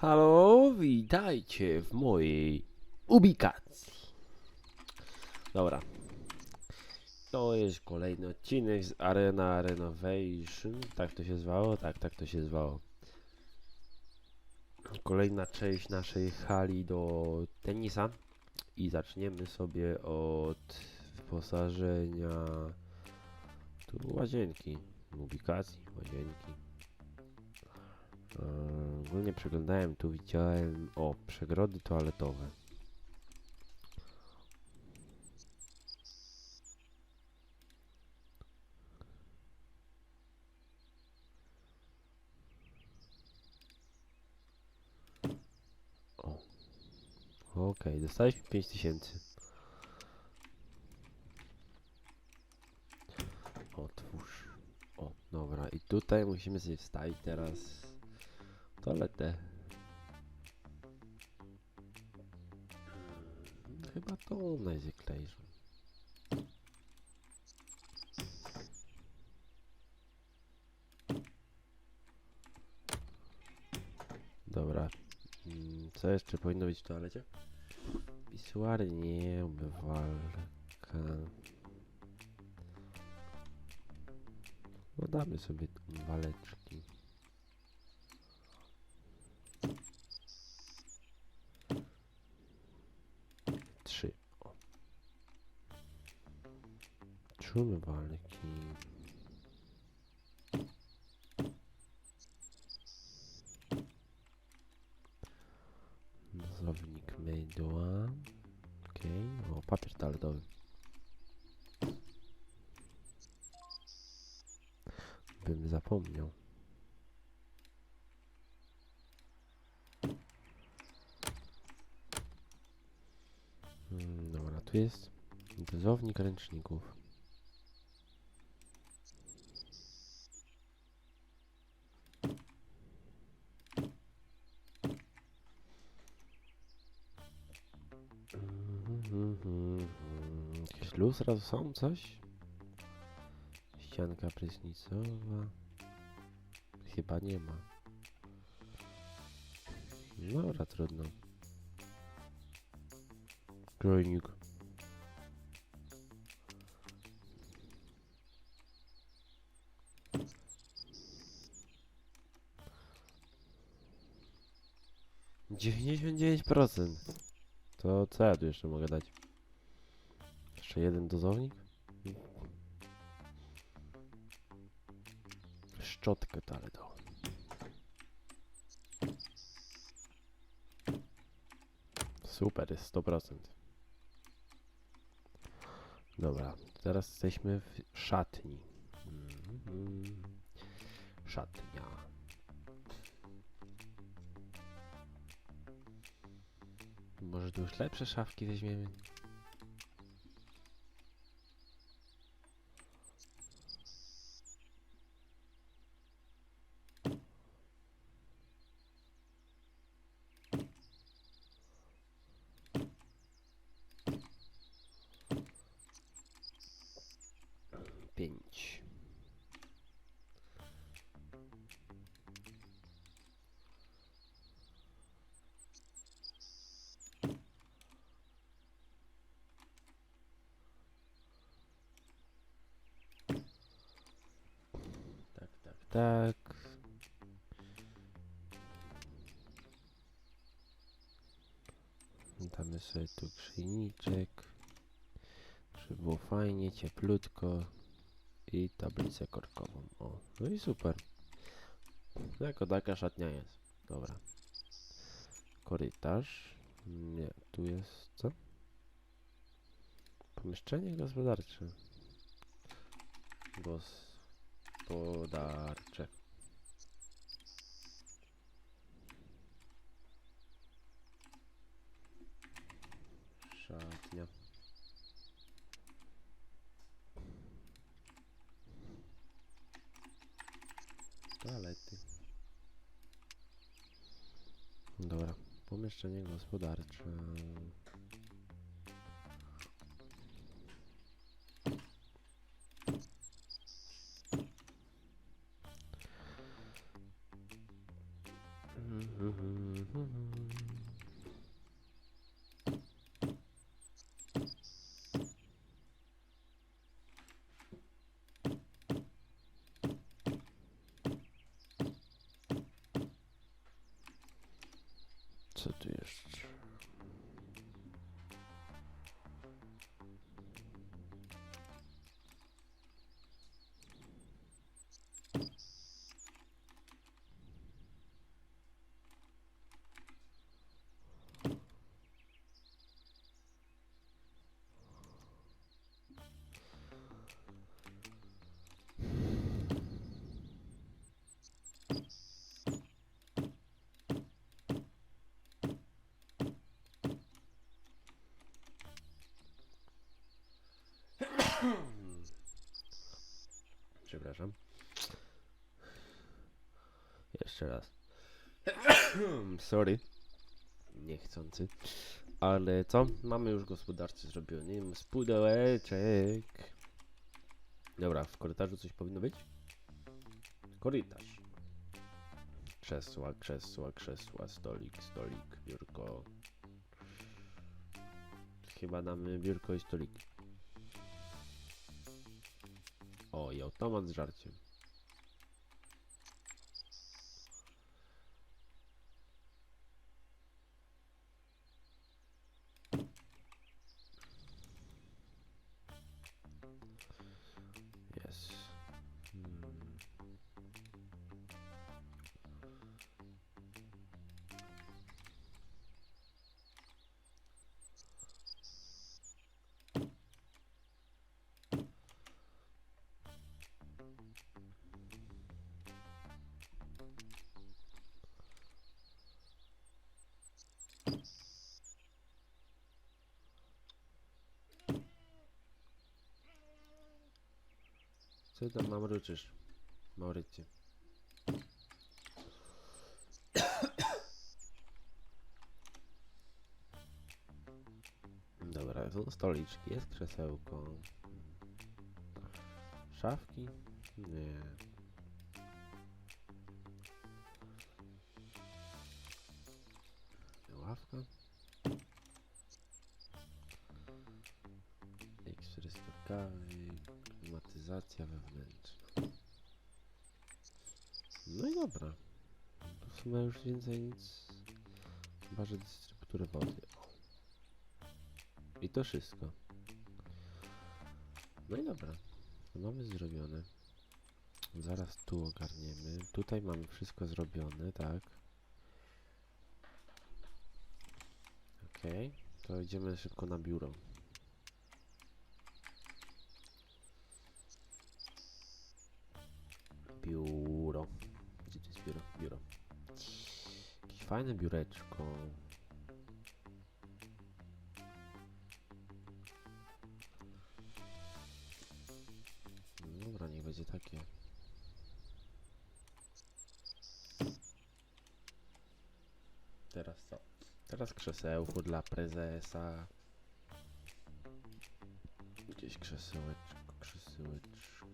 Halo, witajcie w mojej ubikacji. Dobra. To jest kolejny odcinek z Arena Renovation. Tak to się zwało? Tak, tak to się zwało. Kolejna część naszej hali do tenisa. I zaczniemy sobie od wyposażenia tu łazienki. Ubikacji, łazienki. Eee, Ogólnie przeglądałem, tu widziałem, o, przegrody toaletowe. Okej, dostaliśmy 5000. Otwórz. O, dobra, i tutaj musimy sobie wstawić teraz toaletę. Chyba tą najzwyklejszą. Dobra. Mm, Co jeszcze powinno być w toalecie? Pisuary nie, umywalka. No damy sobie umywaleczki. Trzy. O. Trzy umywalki. Dozownik mydła. Okej. O, papier toaletowy. Bym zapomniał. Mm, Dobra, tu jest dozownik ręczników. Lustra tu są, coś? Ścianka prysznicowa. Chyba nie ma. Dobra, trudno. Grojnik. Dziewięćdziesiąt dziewięć procent. To co ja tu jeszcze mogę dać? Jeszcze jeden dozownik? Szczotkę toaletową. Super, jest 100%. Dobra, teraz jesteśmy w szatni. Szatnia. Może tu już lepsze szafki weźmiemy? Pięć. Tak, tak, tak. Damy sobie tu grzejniczek. Żeby było fajnie, cieplutko. I tablicę korkową. O, no i super. Jako taka szatnia jest. Dobra. Korytarz. Nie, tu jest co? Pomieszczenie gospodarcze. Gospodarcze. Szatnia. Toalety. Dobra, pomieszczenie gospodarcze. Mhm, Co tu jeszcze? Przepraszam. Jeszcze raz. Sorry. Niechcący. Ale co? Mamy już gospodarczy zrobiony. Z pudełeczek. Dobra, w korytarzu coś powinno być? Korytarz. Krzesła, krzesła, krzesła, stolik, stolik, biurko. Chyba damy biurko i stolik. O, i automat z żarciem. Co tam mamruczysz, Maurycy? Dobra, są stoliczki, jest krzesełko. Szafki? Nie. Ławka? X400 kawy, klimatyzacja wewnętrzna. No i dobra. W sumie już więcej nic. Chyba, że dystrybutory wody. I to wszystko. No i dobra. Mamy zrobione. Zaraz tu ogarniemy. Tutaj mamy wszystko zrobione, tak. Okej. To idziemy szybko na biuro. Biuro. Gdzie to jest biuro? Biuro. Jakieś fajne biureczko. Teraz krzesełko dla prezesa. Gdzieś krzesełeczko, krzesełeczko.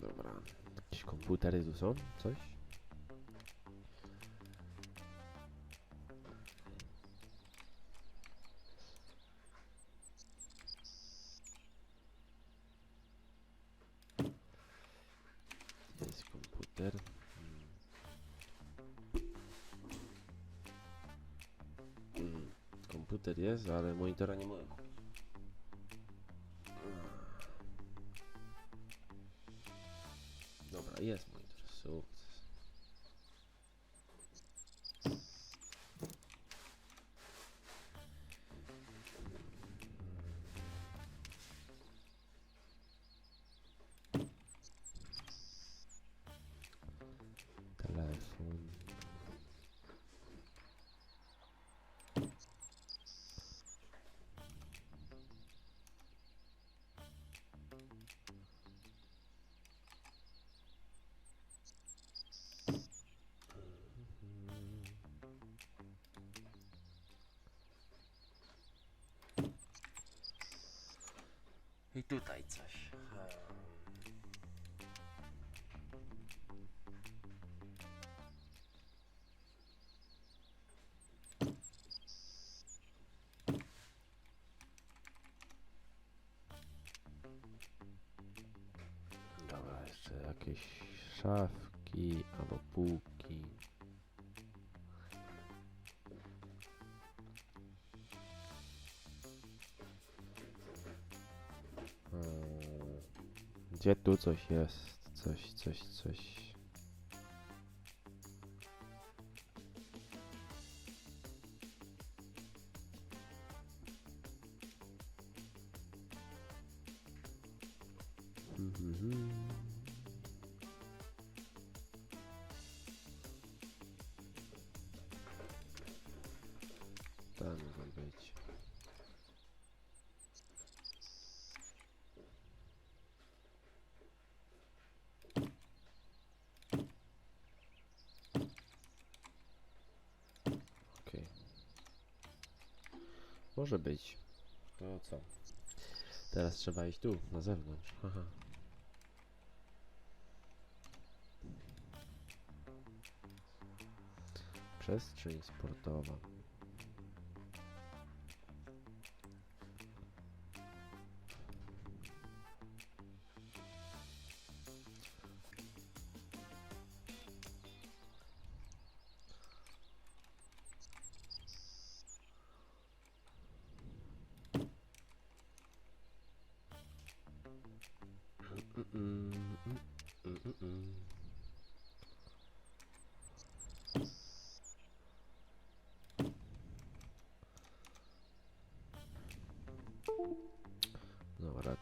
Dobra. Jakieś komputery tu są? Coś? Ale monitora nie mogę I tutaj coś. Dobra, jeszcze jakieś szafki albo półki. Gdzie tu coś jest? Coś, coś, coś. Może być. To co? Teraz trzeba iść tu, na zewnątrz. Haha. Przestrzeń sportowa.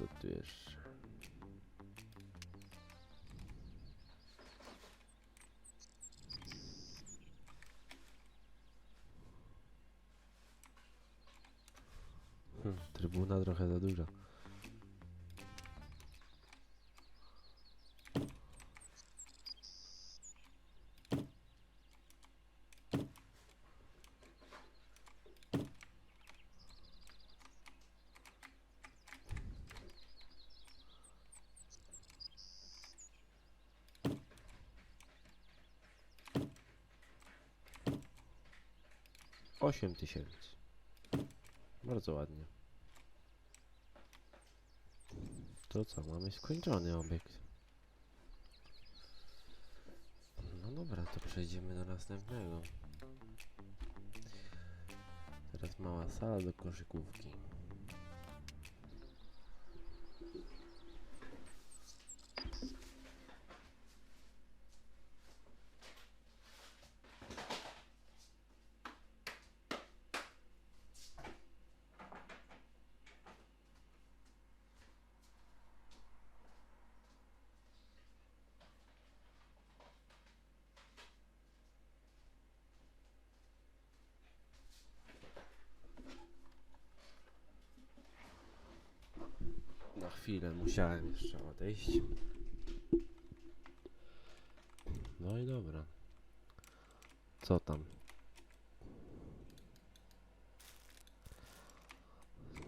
Co tu jeszcze? Hm, trybuna trochę za duża. Osiem tysięcy. Bardzo ładnie. To co, mamy skończony obiekt. No dobra, to przejdziemy do następnego. Teraz mała sala do koszykówki. Na chwilę musiałem jeszcze odejść. No i dobra. Co tam?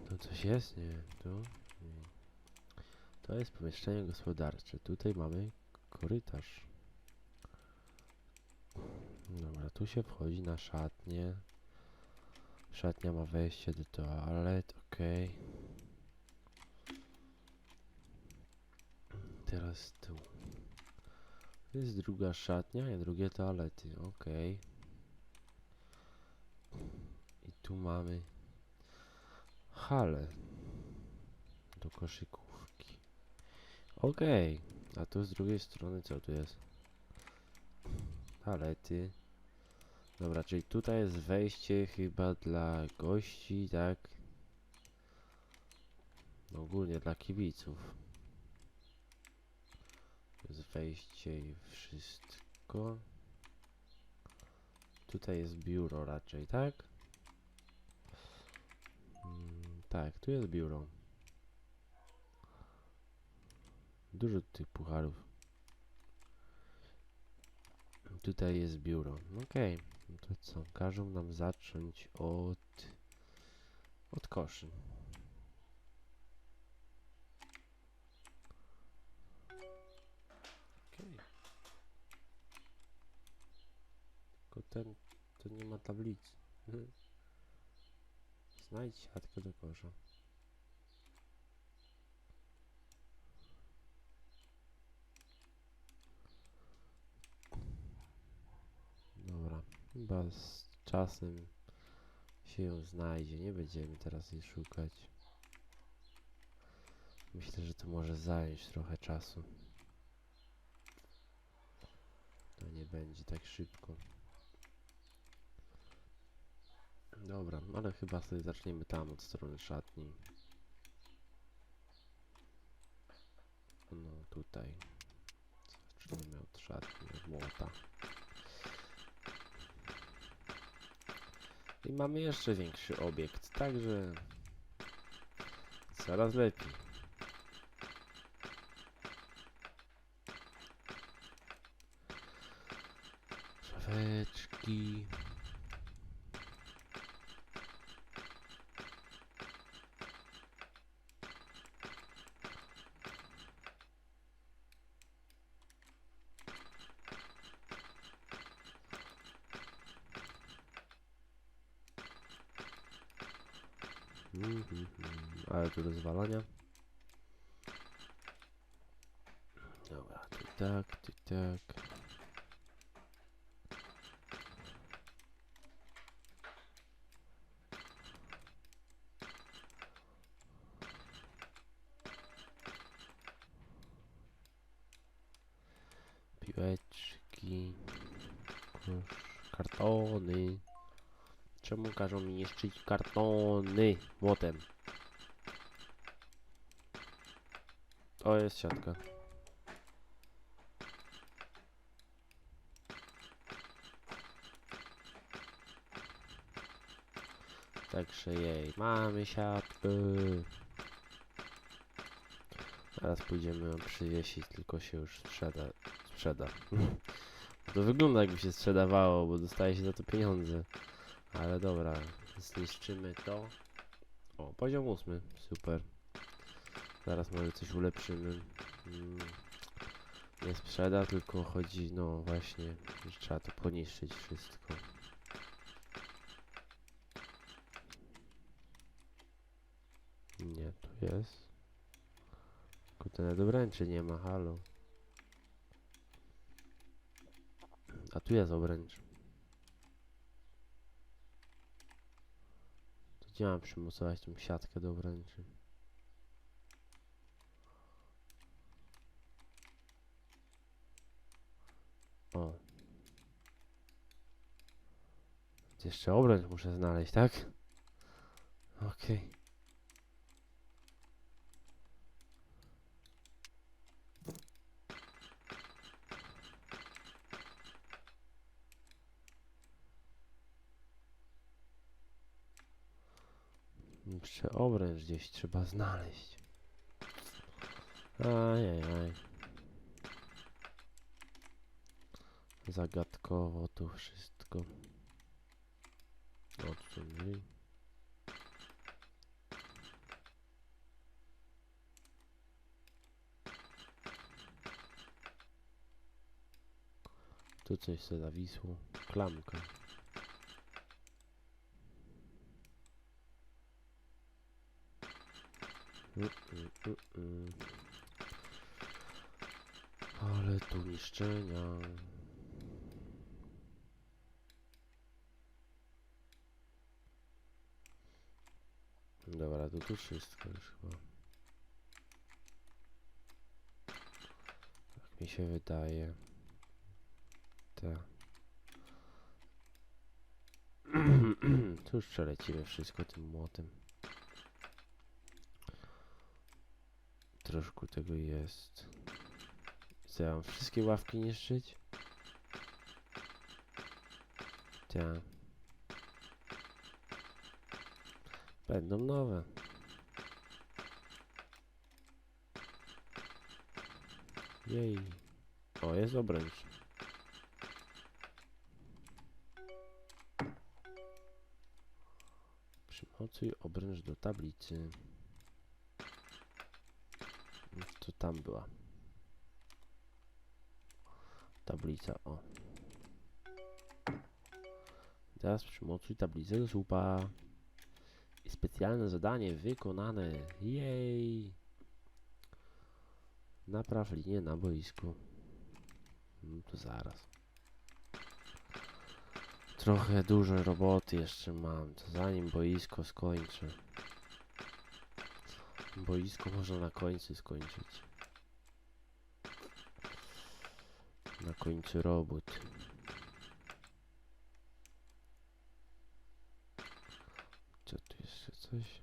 Tu coś jest? Nie. Tu? Nie. To jest pomieszczenie gospodarcze. Tutaj mamy korytarz. Dobra, tu się wchodzi na szatnię. Szatnia ma wejście do toalet, okej. Teraz tu. Jest druga szatnia i drugie toalety, okej. I tu mamy halę do koszykówki. Okej, a tu z drugiej strony co tu jest? Toalety. Dobra, czyli tutaj jest wejście chyba dla gości, tak? Ogólnie dla kibiców. Wejście i wszystko. Tutaj jest biuro raczej, tak? Mm, tak, tu jest biuro. Dużo tych pucharów. Tutaj jest biuro. Okej, no to co? Każą nam zacząć od... od koszy. ten to nie ma tablicy. Mhm. Znajdź siatkę do kosza. Dobra, chyba z czasem się ją znajdzie. Nie będziemy teraz jej szukać. Myślę, że to może zająć trochę czasu. To nie będzie tak szybko. Dobra, ale chyba sobie zaczniemy tam od strony szatni. No tutaj. Zaczniemy od szatni, od młota. I mamy jeszcze większy obiekt, także coraz lepiej. Szafeczki. Rozwalania. Dobra, tu tak, tu tak. Piłeczki, kartony. Czemu każą mi niszczyć kartony młotem? O, jest siatka. Także jej, mamy siatkę. Teraz pójdziemy ją przywiesić, tylko się już sprzeda. sprzeda. to wygląda jakby się sprzedawało, bo dostaje się za to pieniądze. Ale dobra, zniszczymy to. O, poziom ósmy, super. Zaraz może coś ulepszymy. Mm, nie sprzeda, tylko chodzi, no właśnie, trzeba to poniszczyć wszystko. Nie, tu jest. Kurde, nawet obręczy nie ma, halo. A tu jest obręcz. To gdzie mam przymocować tą siatkę do obręczy? O. Jeszcze obręcz muszę znaleźć, tak? Okej. Jeszcze obręcz gdzieś trzeba znaleźć. Ajajaj. Zagadkowo tu wszystko. O, tu są drzwi. Tu coś sobie zawisło. Klamka. Mm, mm, mm, mm. Ale tu niszczenia. Dobra, to tu wszystko już chyba. Tak mi się wydaje. Tak. tu już przelecimy wszystko tym młotem. Troszkę tego jest. Mam wszystkie ławki niszczyć? Tak. Będą nowe. Jej. O, jest obręcz. Przymocuj obręcz do tablicy. To tam była. Tablica, o. Teraz przymocuj tablicę do słupa. Specjalne zadanie wykonane. Jej! Napraw linię na boisku. No to zaraz. trochę dużo roboty jeszcze mam, to zanim boisko skończę. Boisko można na końcu skończyć. Na końcu robót. Co tu jeszcze coś?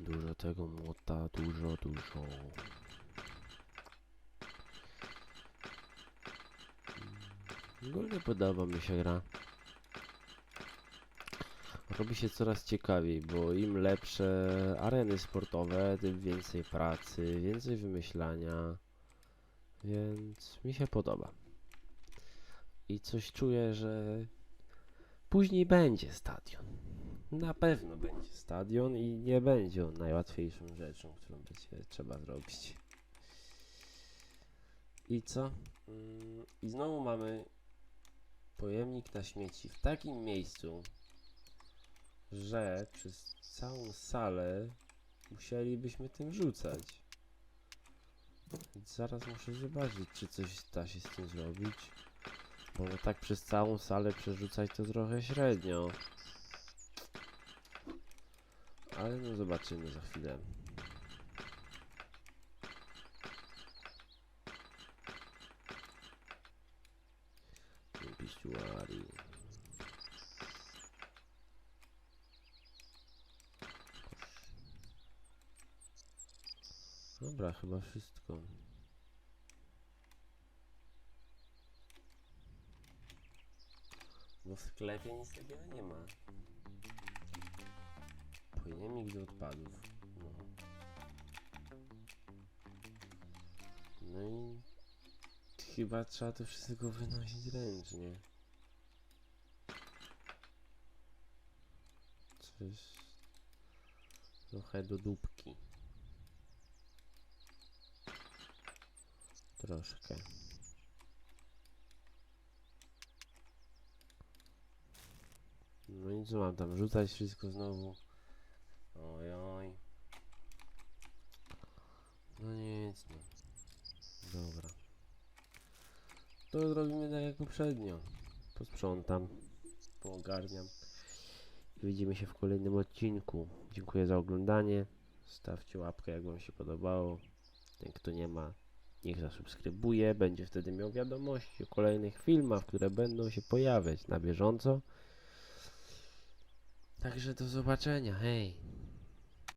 Dużo tego młota, dużo, dużo. Ogólnie podoba mi się gra. Robi się coraz ciekawiej, bo im lepsze areny sportowe, tym więcej pracy, więcej wymyślania. Więc mi się podoba. I coś czuję, że później będzie stadion. Na pewno będzie stadion i nie będzie on najłatwiejszą rzeczą, którą będzie trzeba zrobić. I co? Mm, I znowu mamy pojemnik na śmieci w takim miejscu, że przez całą salę musielibyśmy tym rzucać. Więc zaraz muszę zobaczyć, czy coś da się z tym zrobić. Bo tak przez całą salę przerzucać to trochę średnio. Ale no zobaczymy za chwilę. Dobra, chyba wszystko. W sklepie nic takiego nie ma. Pojemnik do odpadów. No. No i chyba trzeba to wszystko wynosić ręcznie. Coś trochę do dupki. Troszkę. No i co mam tam rzucać wszystko znowu? Oj, oj. No nic, no. Dobra. To zrobimy tak jak poprzednio. Posprzątam, poogarniam. I widzimy się w kolejnym odcinku. Dziękuję za oglądanie. Stawcie łapkę, jak Wam się podobało. Ten, kto nie ma, niech zasubskrybuje. Będzie wtedy miał wiadomości o kolejnych filmach, które będą się pojawiać na bieżąco. Także do zobaczenia. Hej!